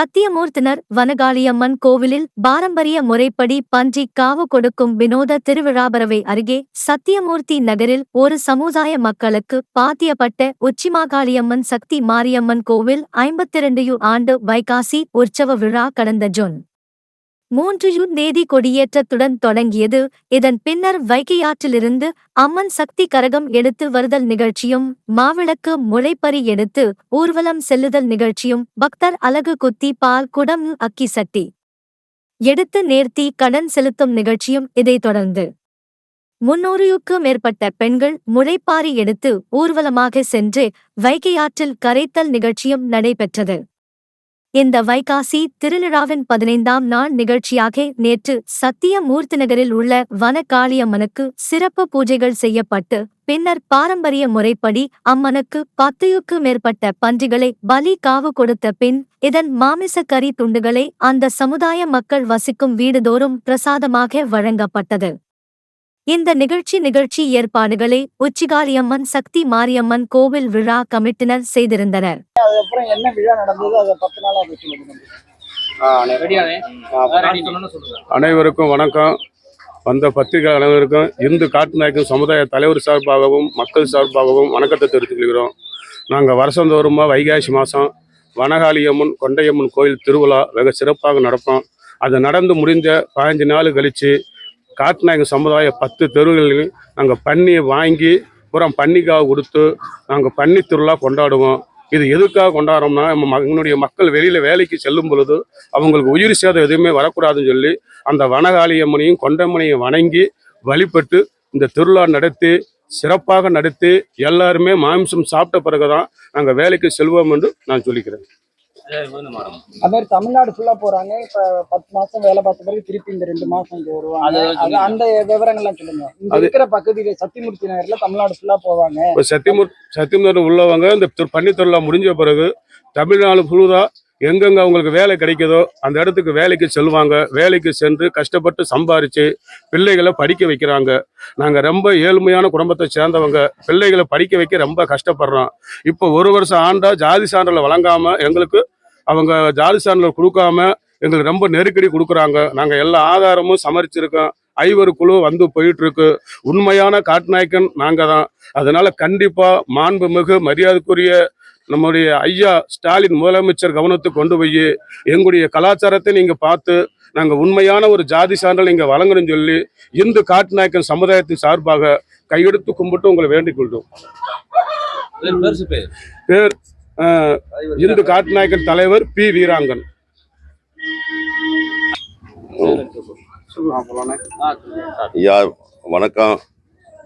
சத்தியமூர்த்தினர் வனகாளியம்மன் கோவிலில் பாரம்பரிய முறைப்படி பன்றி காவு கொடுக்கும் வினோத திருவிழாபரவை அருகே சத்தியமூர்த்தி நகரில் ஒரு சமுதாய மக்களுக்கு பாத்தியப்பட்ட உச்சிமாகாளியம்மன் சக்தி மாரியம்மன் கோவில் ஐம்பத்திரண்டு ஆண்டு வைகாசி உற்சவ விழா கடந்த ஜூன். மூன்று தேதி கொடியேற்றத்துடன் தொடங்கியது. இதன் பின்னர் வைகையாற்றிலிருந்து அம்மன் சக்தி கரகம் எடுத்து வருதல் நிகழ்ச்சியும் மாவிளக்கு முளைப்பறி எடுத்து ஊர்வலம் செல்லுதல் நிகழ்ச்சியும் பக்தர் அலகு குத்தி பால் குடம் அக்கி சட்டி எடுத்து நேர்த்தி கடன் செலுத்தும் நிகழ்ச்சியும் இதைத் தொடர்ந்து. முன்னூறுக்கு மேற்பட்ட பெண்கள் முளைப்பாரி எடுத்து ஊர்வலமாக சென்று வைகையாற்றில் கரைத்தல் நிகழ்ச்சியும் நடைபெற்றது. இந்த வைகாசி திருவிழாவின் பதினைந்தாம் நாள் நிகழ்ச்சியாக நேற்று சத்தியமூர்த்தி நகரில் உள்ள வனகாளியம்மனுக்கு சிறப்பு பூஜைகள் செய்யப்பட்டு பின்னர் பாரம்பரிய முறைப்படி அம்மனுக்கு பத்துக்கு மேற்பட்ட பன்றிகளை பலி காவு கொடுத்த பின் இதன் மாமிசக்கறி கறி துண்டுகளை அந்த சமுதாய மக்கள் வசிக்கும் வீடுதோறும் பிரசாதமாக வழங்கப்பட்டது. இந்த நிகழ்ச்சி நிகழ்ச்சி ஏற்பாடுகளை உச்சிகாளியம்மன் சக்தி மாரியம்மன் கோவில் விழா கமிட்டினர் செய்திருந்தனர். அனைவருக்கும் வணக்கம். வந்த பத்திரிகை அனைவருக்கும் இந்து காட்டுநாயக்கம் சமுதாய தலைவர் சார்பாகவும் மக்கள் சார்பாகவும் வணக்கத்தை தெரிவித்துக் கொள்கிறோம். நாங்கள் வருஷந்தோறுமா வைகாசி மாதம் வனகாளியம்மன் கொண்டையம்மன் கோயில் திருவிழா வெகு சிறப்பாக நடப்போம். அது நடந்து முடிஞ்ச பதினஞ்சு நாள் கழித்து காட்டுநாயக்கம் சமுதாய பத்து தெருவுகளில் நாங்கள் பன்னியை வாங்கி புறம் பன்னிக்காக கொடுத்து நாங்கள் பன்னி திருவிழா கொண்டாடுவோம். இது எதுக்காக கொண்டாடுறோம்னா நம்ம என்னுடைய எங்களுடைய மக்கள் வெளியில் வேலைக்கு செல்லும் பொழுது அவங்களுக்கு உயிர் சேதம் எதுவுமே வரக்கூடாதுன்னு சொல்லி அந்த வனகாளியம்மனையும் கொண்டம்மனையும் வணங்கி வழிபட்டு இந்த திருவிழா நடத்தி சிறப்பாக நடத்தி எல்லாருமே மாம்சம் சாப்பிட்ட பிறகு தான் நாங்கள் வேலைக்கு செல்வோம் என்று நான் சொல்லிக்கிறேன். அது மாதிரி தமிழ்நாடு ஃபுல்லா போறாங்க. இப்ப பத்து மாசம் வேலை பார்த்த பிறகு திருப்பி இந்த ரெண்டு மாசம் இங்க வருவாங்க. அது. அந்த விவரங்கள்லாம் சொல்லுங்க. இங்க இருக்கிற பகுதியில சத்தியமூர்த்தி நகர்ல தமிழ்நாடு ஃபுல்லா போவாங்க. சத்தியமூர் சத்தியமூர் உள்ளவங்க இந்த திரு- பன்னி திருவிழா முடிஞ்ச பிறகு தமிழ்நாடு ஃபுல்லா எங்கெங்க அவங்களுக்கு வேலை கிடைக்குதோ அந்த இடத்துக்கு வேலைக்கு செல்வாங்க. வேலைக்கு சென்று கஷ்டப்பட்டு சம்பாரிச்சு பிள்ளைகளை படிக்க வைக்கிறாங்க. நாங்கள் ரொம்ப ஏழ்மையான குடும்பத்தை சேர்ந்தவங்க. பிள்ளைகளை படிக்க வைக்க ரொம்ப கஷ்டப்படுறோம். இப்போ ஒரு வருஷம் ஆண்டா ஜாதி சான்றிதழ் வழங்காம எங்களுக்கு அவங்க ஜாதி சான்றிதழ் கொடுக்காம எங்களுக்கு ரொம்ப நெருக்கடி கொடுக்குறாங்க. நாங்கள் எல்லா ஆதாரமும் சமரிச்சிருக்கோம். ஐவர் குழு வந்து போயிட்டு இருக்கு உண்மையான காட்டுநாயக்கன் நாங்கள் தான். அதனால கண்டிப்பா மாண்புமிகு மரியாதைக்குரிய நம்முடைய ஐயா ஸ்டாலின் முதலமைச்சர் கவனத்துக்கு கொண்டு போய் எங்களுடைய கலாச்சாரத்தை நீங்க பார்த்து நாங்க உண்மையான ஒரு ஜாதி சான்றல் இங்க வழங்கணும்னு சொல்லி இந்து காட்டுநாயக்கன் சமுதாயத்தின் சார்பாக கையெடுத்து கும்பிட்டு உங்களை வேண்டிக் கொள்றோம் பேர் இந்து காட்டுநாயக்கன் தலைவர் பி வீராங்கன். யார்? ஐயா வணக்கம்.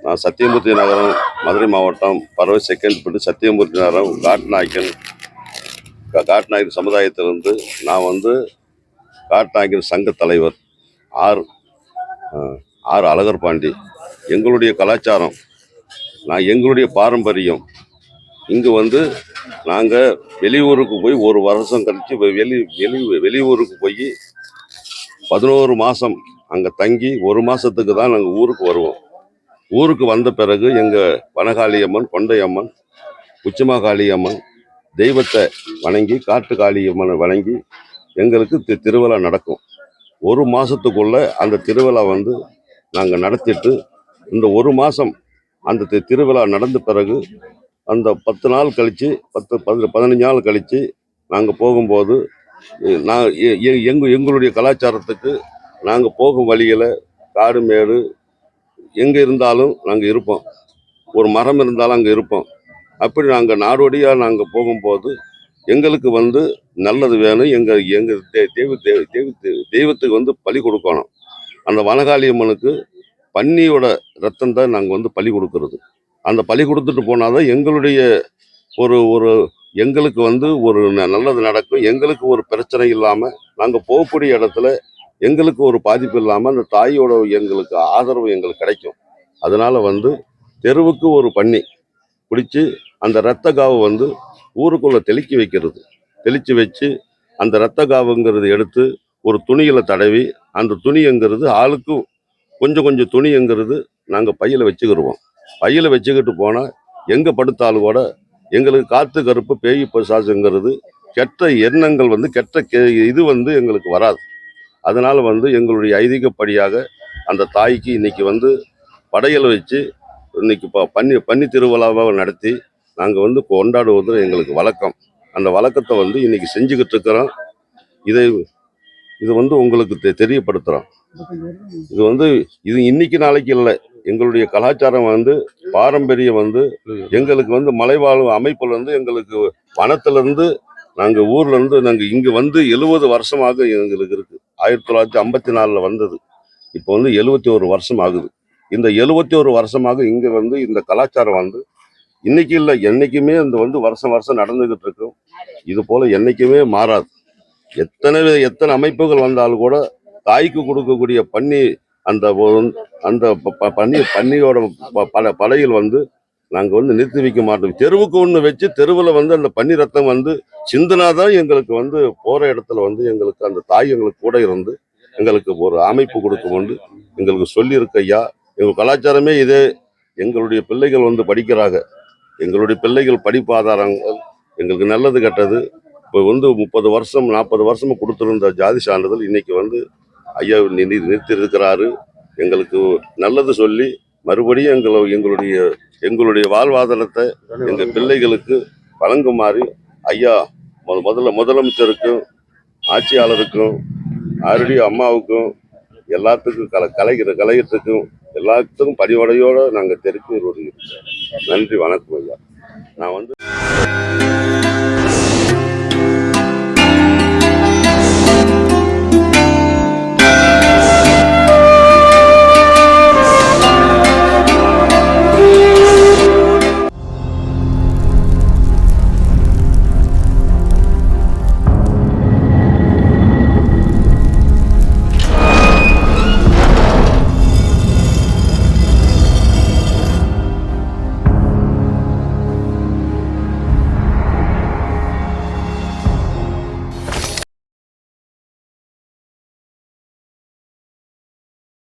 நான் சத்தியமூர்த்தி நகரம் மதுரை மாவட்டம் பறவை செகண்ட் பிட்டு சத்தியமூர்த்தி நகரம் காட்நாயக்கன் கா- காட்நாயக்கன் சமுதாயத்திலிருந்து நான் வந்து காட்நாயக்கன் சங்க தலைவர் ஆர் ஆர் அழகர் பாண்டி. எங்களுடைய கலாச்சாரம் நான் எங்களுடைய பாரம்பரியம். இங்கு வந்து நாங்கள் வெளியூருக்கு போய் ஒரு வருஷம் கழித்து வெளி வெளி வெளியூருக்கு போய் பதினோரு மாதம் அங்கே தங்கி ஒரு மாதத்துக்கு தான் நாங்கள் ஊருக்கு வருவோம். ஊருக்கு வந்த பிறகு எங்கள் வனகாளியம்மன் கொண்டையம்மன் உச்சிமாகாளியம்மன் தெய்வத்தை வணங்கி காட்டு காளியம்மனை வணங்கி எங்களுக்கு தி- திருவிழா நடக்கும். ஒரு மாதத்துக்குள்ளே அந்த திருவிழா வந்து நாங்கள் நடத்திட்டு இந்த ஒரு மாதம் அந்த திருவிழா நடந்த பிறகு அந்த பத்து நாள் கழித்து பத்து பதி பதினஞ்சு நாள் கழித்து நாங்கள் போகும்போது நான் எ- எ- எங்க எங்களுடைய கலாச்சாரத்துக்கு நாங்கள் போகும் வழியில் காடு மேடு எங்கே இருந்தாலும் நாங்கள் இருப்போம். ஒரு மரம் இருந்தாலும் அங்கே இருப்போம். அப்படி நாங்கள் நாடோடியாக நாங்கள் போகும்போது எங்களுக்கு வந்து நல்லது வேணும். எங்கள் எங்கள் தெ- தெய்வ தெய்வ- தெய்வ- தெய்வத்துக்கு வந்து பலி கொடுக்கணும். அந்த வனகாளியம்மனுக்கு பன்னியோட ரத்தம் தான் நாங்கள் வந்து பலி கொடுக்கறது. அந்த பலி கொடுத்துட்டு போனால் தான் எங்களுடைய ஒரு ஒரு எங்களுக்கு வந்து ஒரு ந- நல்லது நடக்கும். எங்களுக்கு ஒரு பிரச்சனை இல்லாமல் நாங்கள் போகக்கூடிய இடத்துல எங்களுக்கு ஒரு பாதிப்பு இல்லாமல் அந்த தாயோட எங்களுக்கு ஆதரவு எங்களுக்கு கிடைக்கும். அதனால் வந்து தெருவுக்கு ஒரு பண்ணி பிடிச்சி அந்த ரத்த காவை வந்து ஊருக்குள்ளே தெளிக்கி வைக்கிறது. தெளித்து வச்சு அந்த ரத்த காவுங்கிறது எடுத்து ஒரு துணியில் தடவி அந்த துணிங்கிறது ஆளுக்கும் கொஞ்சம் கொஞ்சம் துணிங்கிறது நாங்கள் பையில் வச்சுக்கிடுவோம் பையில் வச்சுக்கிட்டு போனால் எங்கே படுத்தாலும் கூட எங்களுக்கு காற்று கருப்பு பேய் பிசாசுங்கிறது கெட்ட எண்ணங்கள் வந்து கெட்ட கே- இது வந்து எங்களுக்கு வராது. அதனால் வந்து எங்களுடைய ஐதீகப்படியாக அந்த தாய்க்கு இன்னைக்கு வந்து படையல் வச்சு இன்றைக்கி ப- பன்னி பன்னி திருவிழாவை நடத்தி நாங்கள் வந்து கொண்டாடுவது எங்களுக்கு வழக்கம். அந்த வழக்கத்தை வந்து இன்றைக்கி செஞ்சுக்கிட்டு இருக்கிறோம். இதை இது வந்து உங்களுக்கு தெ- தெரியப்படுத்துகிறோம் இது வந்து இது இன்னைக்கு நாளைக்கு இல்லை. எங்களுடைய கலாச்சாரம் வந்து பாரம்பரியம் வந்து எங்களுக்கு வந்து மலைவாழ் அமைப்புல இருந்து எங்களுக்கு வனத்திலிருந்து நாங்கள் ஊர்ல இருந்து நாங்கள் இங்க வந்து எழுபது வருஷமாக எங்களுக்கு இருக்கு. ஆயிரத்தி தொள்ளாயிரத்தி ஐம்பத்தி நாலுல வந்தது. இப்போ வந்து எழுபத்தி ஒரு வருஷம் ஆகுது. இந்த எழுபத்தி ஒரு வருஷமாக இங்க வந்து இந்த கலாச்சாரம் வந்து இன்னைக்கு இல்லை என்னைக்குமே இந்த வந்து வருஷம் வருஷம் நடந்துகிட்டு இருக்கும் இது போல என்னைக்குமே மாறாது. எத்தனை எத்தனை அமைப்புகள் வந்தாலும் கூட தாய்க்கு கொடுக்கக்கூடிய பன்னி அந்த அந்த ப- ப- பன்னி பன்னியோட ப- பல படையில் வந்து நாங்கள் வந்து நிறுத்தி வைக்க மாட்டோம். தெருவுக்கு ஒன்று வச்சு தெருவில் வந்து அந்த பன்னி ரத்தம் வந்து சிந்தனாதான் எங்களுக்கு வந்து போகிற இடத்துல வந்து எங்களுக்கு அந்த தாய் எங்களுக்கு கூட இருந்து எங்களுக்கு ஒரு அமைப்பு கொடுக்கும் கொண்டு எங்களுக்கு சொல்லியிருக்க ஐயா எங்கள் கலாச்சாரமே இதே. எங்களுடைய பிள்ளைகள் வந்து படிக்கிறாங்க. எங்களுடைய பிள்ளைகள் படிப்பு ஆதாரங்கள் எங்களுக்கு நல்லது கெட்டது. இப்போ வந்து முப்பது வருஷம் நாற்பது வருஷமாக கொடுத்துருந்த ஜாதி சான்றிதழ் இன்றைக்கி வந்து ஐயா நிறுத்தி இருக்கிறாரு எங்களுக்கு நல்லது சொல்லி மறுபடியும் எங்களை எங்களுடைய எங்களுடைய வாழ்வாதாரத்தை எங்கள் பிள்ளைகளுக்கு வழங்குமாறு ஐயா முத முதல்ல முதலமைச்சருக்கும் ஆட்சியாளருக்கும் ஆரடி அம்மாவுக்கும் எல்லாத்துக்கும் கல கலைகிற கலையத்துக்கும் எல்லாத்துக்கும் பணிவடையோடு நாங்கள் தெரிவித்து நன்றி வணக்கம் ஐயா. நான் வந்து